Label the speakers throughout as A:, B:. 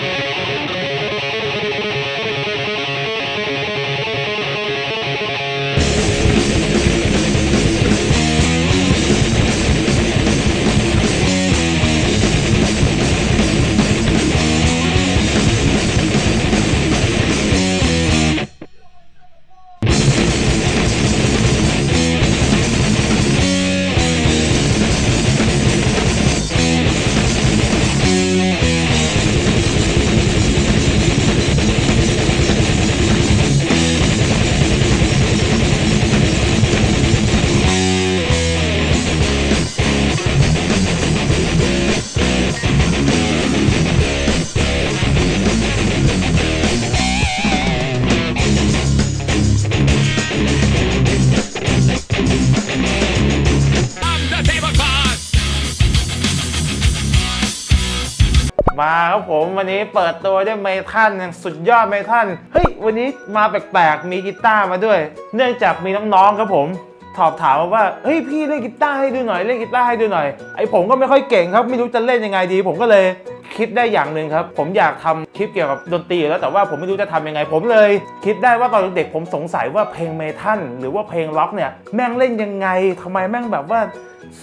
A: Thank you. มาครับผมวันนี้เปิดตัวด้วยเมทัลย่างสุดยอดเมทัลเฮ้ยวันนี้มาแปลกๆมีกีตาร์มาด้วย เนื่องจากมีน้องๆครับผมสอบถามมาว่าเฮ้ยพี่เล่นกีตาร์ให้ดูหน่อยเล่นกีตาร์ให้ดูหน่อยไอผมก็ไม่ค่อยเก่งครับ ไม่รู้จะเล่นยังไงดี ผมก็เลยคิดได้อย่างหนึ่งครับ ผมอยากทำคลิปเกี่ยวกับดนตรีอยู่แล้วแต่ว่าผมไม่รู้จะทำยังไง ผมเลย คิดได้ว่าตอนเด็กผมสงสัยว่าเพลงเมทัลหรือว่าเพลงล็อกเนี่ยแม่งเล่นยังไงทำไมแม่งแบบว่า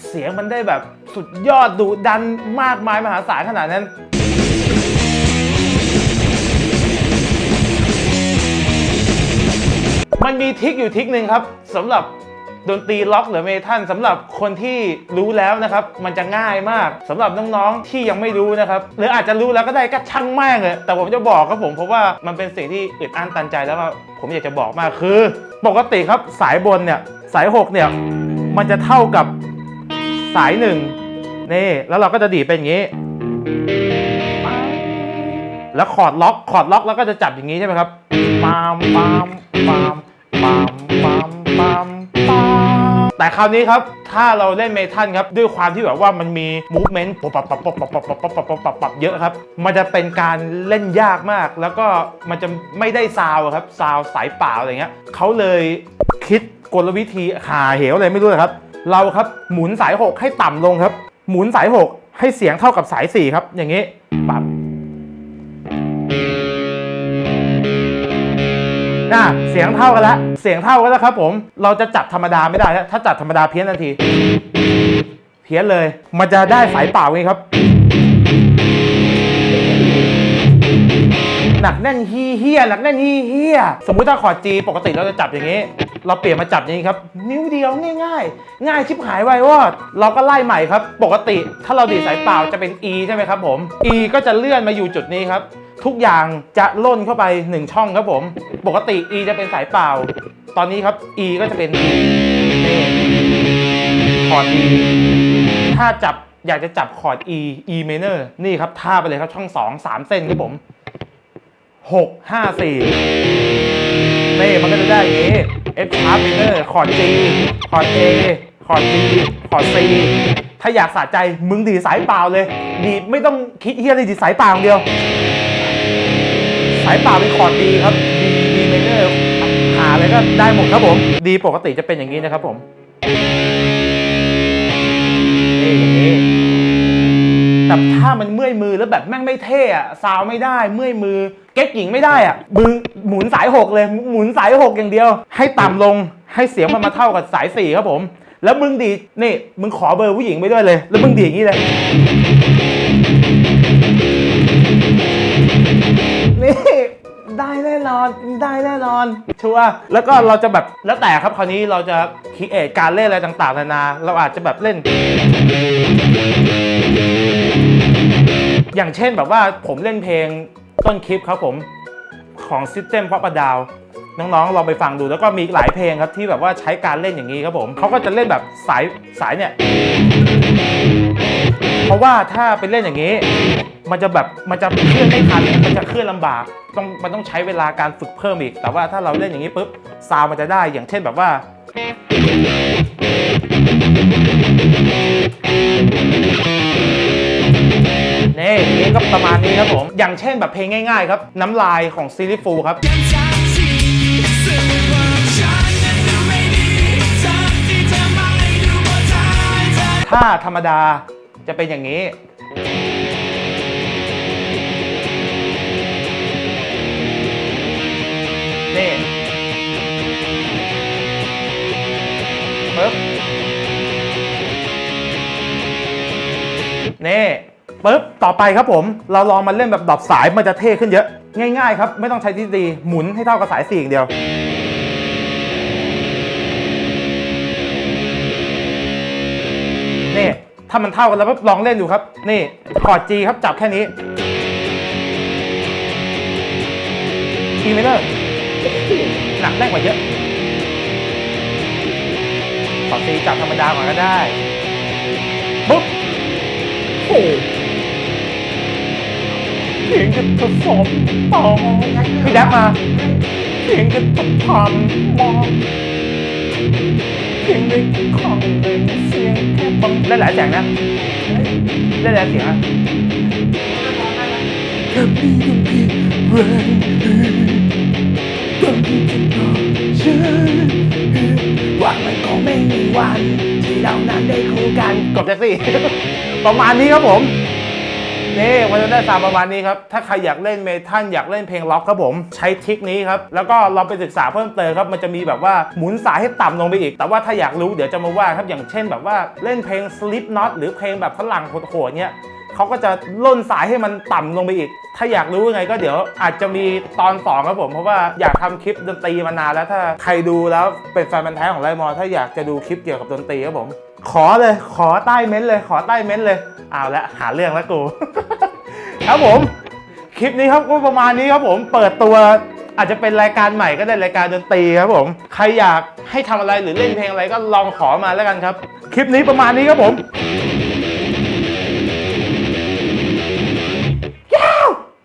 A: เสียงมันได้แบบสุดยอดดุดันมากมายมหาศาลขนาดนั้น มีทิคอยู่ทิคหนึ่งครับสำหรับดนตรีล็อกหรือเมทัลสำหรับคนที่รู้แล้วนะครับ มันจะง่ายมากสำหรับน้องๆที่ยังไม่รู้นะครับ หรืออาจจะรู้แล้วก็ได้ก็ช่างแม่งเลยแต่ผมจะบอกครับผมเพราะว่ามันเป็นสิ่งที่อึดอั้นตันใจแล้วว่าผมอยากจะบอกมากคือ ปกติครับสายบนเนี่ยสายหกเนี่ยมันจะเท่ากับสายหนึ่งนี่แล้วเราก็จะดีเป็นอย่างนี้ แล้วคอร์ดล็อกคอร์ดล็อกแล้วก็จะจับอย่างนี้ใช่ไหมครับปามปามปาม ปามปามปามปามแต่คราวนี้ครับ ถ้าเราเล่นเมทัลครับ ด้วยความที่แบบว่ามันมีมูฟเมนต์ปับปับปับปับปับปับปับปับปับปับปับปับเยอะครับ มันจะเป็นการเล่นยากมาก แล้วก็มันจะไม่ได้ซาวครับ ซาวสายเปล่าอะไรเงี้ยเขาเลยคิดกลวิธีหาเหวอะไรไม่รู้เลยครับ เราครับหมุนสาย6ให้ต่ำลงครับ หมุนสาย6ให้เสียงเท่ากับสาย4ครับ อย่างนี้ น่ะเสียงเท่ากันแล้วเสียงเท่ากันแล้วครับผม เราจะจับธรรมดาไม่ได้แล้วถ้าจับธรรมดาเพี้ยนทันที เพี้ยนเลย มันจะได้สายเปล่าไงครับ หนักแน่นฮีเฮียหนักแน่นฮีเฮียสมมุติถ้าคอดจีปกติเราจะจับอย่างนี้ เราเปลี่ยนมาจับอย่างนี้ครับ นิ้วเดียวง่าย ๆ ง่ายชิบหายไววอดเราก็ไล่ใหม่ครับ ปกติถ้าเราดีดสายเปล่าจะเป็น E ใช่ไหมครับผม E ก็จะเลื่อนมาอยู่จุดนี้ครับ ทุกอย่างจะล่นเข้าไป 1 ช่องครับผม ปกติ E จะเป็นสายเปล่า ตอนนี้ครับ E ก็จะเป็นนี่คอร์ด E ถ้าจับอยากจะจับคอร์ด E E minor นี่ครับท่าไปเลยครับช่อง 2 3 เส้นครับผม 6 5 4นี่มันก็จะได้อย่างนี้ F sharp minor คอร์ด G คอร์ด A คอร์ด D คอร์ด C ถ้าอยากสะใจมึงดีสายเปล่าเลย ดีไม่ต้องคิดเฮียเลยดีสายเปล่าอย่างเดียว สายเปล่าเป็นคอร์ดดีครับดีดีเมเนอร์หาอะไรก็ได้หมดครับผม ดีปกติจะเป็นอย่างนี้นะครับผมนี่อย่างนี้แต่ถ้ามันเมื่อยมือแล้วแบบแม่งไม่เท่อะซาวไม่ได้เมื่อยมือ เก๊กหญิงไม่ได้อะมึงหมุนสายหกเลย หมุนสายหกอย่างเดียว ให้ต่ำลงให้เสียงมันมาเท่ากับสายสี่ครับผม แล้วมึงดีนี่มึงขอเบอร์ผู้หญิงไปด้วยเลย แล้วมึงดีอย่างนี้เลยนี่ ได้แน่นอนได้แน่นอน ชัวร์แล้วก็เราจะแบบแล้วแต่ครับคราวนี้เราจะคิดเอทการเล่นอะไรต่างๆนานา เราอาจจะแบบเล่น อย่างเช่นแบบว่าผมเล่นเพลงต้นคลิปครับผมของ System Pop a Down น้องๆลองไปฟังดูแล้วก็มีหลายเพลงครับที่แบบว่าใช้การเล่นอย่างนี้ครับผมเขาก็จะเล่นแบบสายสายเนี่ย เพราะว่าถ้าไปเล่นอย่างนี้ มันจะแบบมันจะเคลื่อนไม่ทันมันจะเคลื่อนลำบาก ต้องมันต้องใช้เวลาการฝึกเพิ่มอีก แต่ว่าถ้าเราเล่นอย่างนี้ปุ๊บซาวมันจะได้อย่างเช่นแบบว่า นี่นี่ก็ประมาณนี้ครับผม อย่างเช่นแบบเพลงง่ายๆครับ น้ำลายของซีรีฟูครับถ้าธรรมดาจะเป็นอย่างนี้ เน่ปึ๊บเน่ปึ๊บต่อไปครับผม เราลองมาเล่นแบบดรบสายมันจะเท่ขึ้นเยอะ ง่ายๆครับ ไม่ต้องใช้ทีดีหมุนให้เท่ากับสายสี่อย่างเดียวนี่ถ้ามันเท่ากันแล้วลองเล่นดูครับ นี่คอร์ด G ครับจับแค่นี้ E minor หนักแน่นกว่าเยอะคอร์ด C จับธรรมดาก่อนก็ได้ปุ๊บโอ้เพียงจะผสมต่อพี่แดกมาเพียงจะต้องทำมองเพียงได้คล่องเลยเสียงแค่บังได้หลายเสียงนะได้หลายเสียงอะแค่พี่ต้องพี่เรต้ องพี่จะบอกฉันว่ามันคงไม่มีวัน ที่เรานั้นได้คู่กันกดแท็กซี่ ประมาณนี้ครับผมนี่มันจะได้ซาวด์ประมาณนี้ครับ ถ้าใครอยากเล่นเมทัลอยากเล่นเพลงล็อกครับผม ใช้ทริคนี้ครับ แล้วก็เราไปศึกษาเพิ่มเติมครับ มันจะมีแบบว่าหมุนสายให้ต่ำลงไปอีก แต่ว่าถ้าอยากรู้เดี๋ยวจะมาว่าครับ อย่างเช่นแบบว่าเล่นเพลง Slipknot หรือเพลงแบบฝรั่งโหดๆเนี้ย เขาก็จะล่นสายให้มันต่ำลงไปอีก ถ้าอยากรู้ยังไงก็เดี๋ยวอาจจะมีตอนสองครับผม เพราะว่าอยากทำคลิปดนตรีมานานแล้วถ้าใครดูแล้วเป็นแฟนพันแท้ของไลมอ ถ้าอยากจะดูคลิปเกี่ยวกับดนตรีครับผม ขอเลยขอใต้เม้นต์เลย ขอใต้เม้นต์เลยเอาละหาเรื่องแล้วกู ครับผม คลิปนี้ครับก็ประมาณนี้ครับผมเปิดตัวอาจจะเป็นรายการใหม่ก็ได้รายการดนตรีครับผม ใครอยากให้ทำอะไรหรือเล่นเพลงอะไรก็ลองขอมาแล้วกันครับ คลิปนี้ประมาณนี้ครับผม